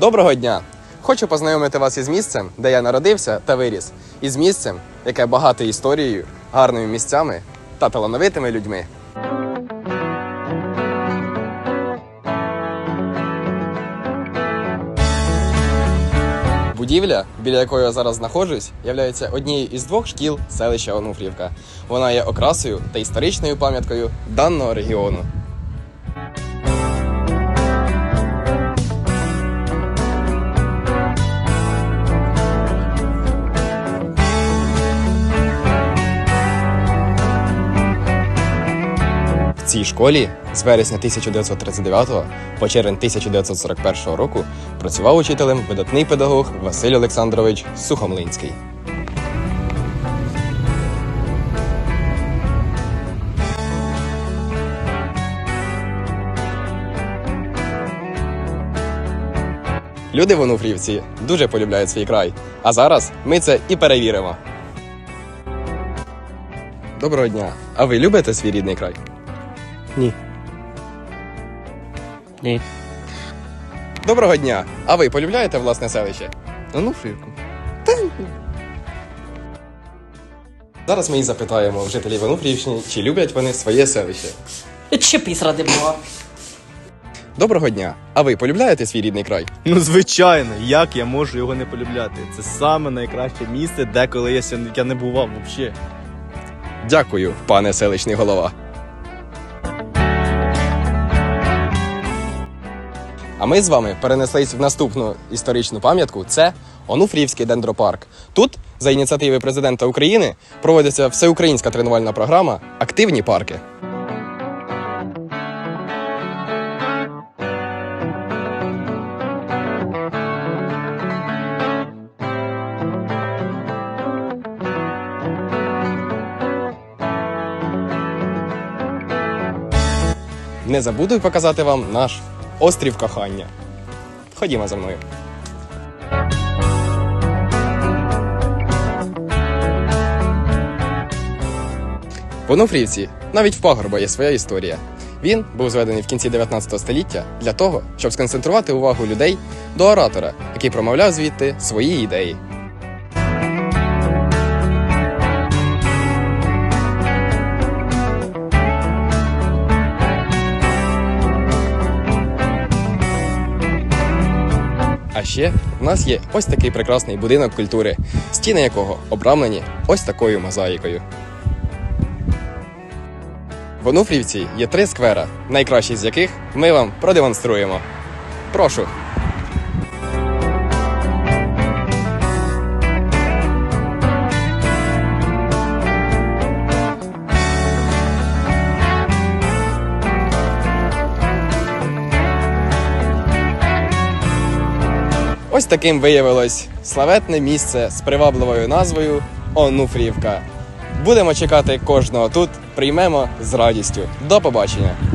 Доброго дня! Хочу познайомити вас із місцем, де я народився та виріс, із місцем, яке багате історією, гарними місцями та талановитими людьми. Будівля, біля якої я зараз знаходжусь, є однією із двох шкіл селища Онуфрівка. Вона є окрасою та історичною пам'яткою даного регіону. Цій школі з вересня 1939 по червень 1941 року працював учителем видатний педагог Василь Олександрович Сухомлинський. Люди в Онуфрівці дуже полюбляють свій край. А зараз ми це і перевіримо. Доброго дня! А ви любите свій рідний край? Ні. Ні. Доброго дня! А ви полюбляєте власне селище? Ну, фрівку. Зараз ми і запитаємо в жителів Онуфрівщини, чи люблять вони своє селище. Чепись ради Бога. Доброго дня! А ви полюбляєте свій рідний край? Ну, звичайно, як я можу його не полюбляти? Це саме найкраще місце, де коли я, я не бував взагалі. Дякую, пане селищний голова. А ми з вами перенеслись в наступну історичну пам'ятку. Це Онуфрівський дендропарк. Тут, за ініціативи президента України, проводиться всеукраїнська тренувальна програма Активні парки. Не забуду показати вам наш острів кохання. Ходімо за мною. В Онуфрівці навіть в пагорба є своя історія. Він був зведений в кінці 19 століття для того, щоб сконцентрувати увагу людей до оратора, який промовляв звідти свої ідеї. А ще в нас є ось такий прекрасний будинок культури, стіни якого обрамлені ось такою мозаїкою. В Онуфрівці є три сквера, найкращий з яких ми вам продемонструємо. Прошу. Ось таким виявилось славетне місце з привабливою назвою Онуфріївка. Будемо чекати кожного тут, приймемо з радістю. До побачення!